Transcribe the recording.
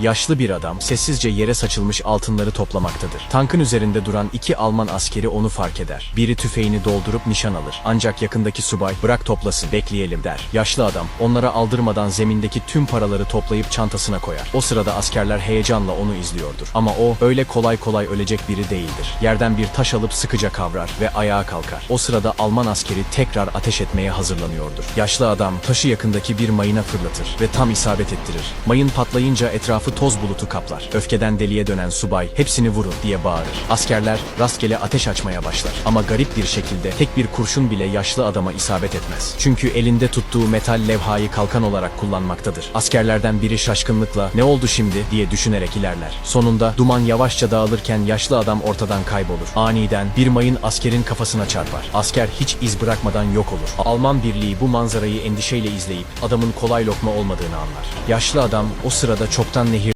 Yaşlı bir adam sessizce yere saçılmış altınları toplamaktadır. Tankın üzerinde duran iki Alman askeri onu fark eder. Biri tüfeğini doldurup nişan alır. Ancak yakındaki subay bırak toplasın bekleyelim der. Yaşlı adam onlara aldırmadan zemindeki tüm paraları toplayıp çantasına koyar. O sırada askerler heyecanla onu izliyordur. Ama o öyle kolay kolay ölecek biri değildir. Yerden bir taş alıp sıkıca kavrar ve ayağa kalkar. O sırada Alman askeri tekrar ateş etmeye hazırlanıyordur. Yaşlı adam taşı yakındaki bir mayına fırlatır ve tam isabet ettirir. Mayın patlayınca etrafı toz bulutu kaplar. Öfkeden deliye dönen subay hepsini vurun diye bağırır. Askerler rastgele ateş açmaya başlar. Ama garip bir şekilde tek bir kurşun bile yaşlı adama isabet etmez. Çünkü elinde tuttuğu metal levhayı kalkan olarak kullanmaktadır. Askerlerden biri şaşkınlıkla ne oldu şimdi diye düşünerek ilerler. Sonunda duman yavaşça dağılırken yaşlı adam ortadan kaybolur. Aniden bir mayın askerin kafasına çarpar. Asker hiç iz bırakmadan yok olur. Alman birliği bu manzarayı endişeyle izleyip adamın kolay lokma olmadığını anlar. Yaşlı adam o sırada çoktan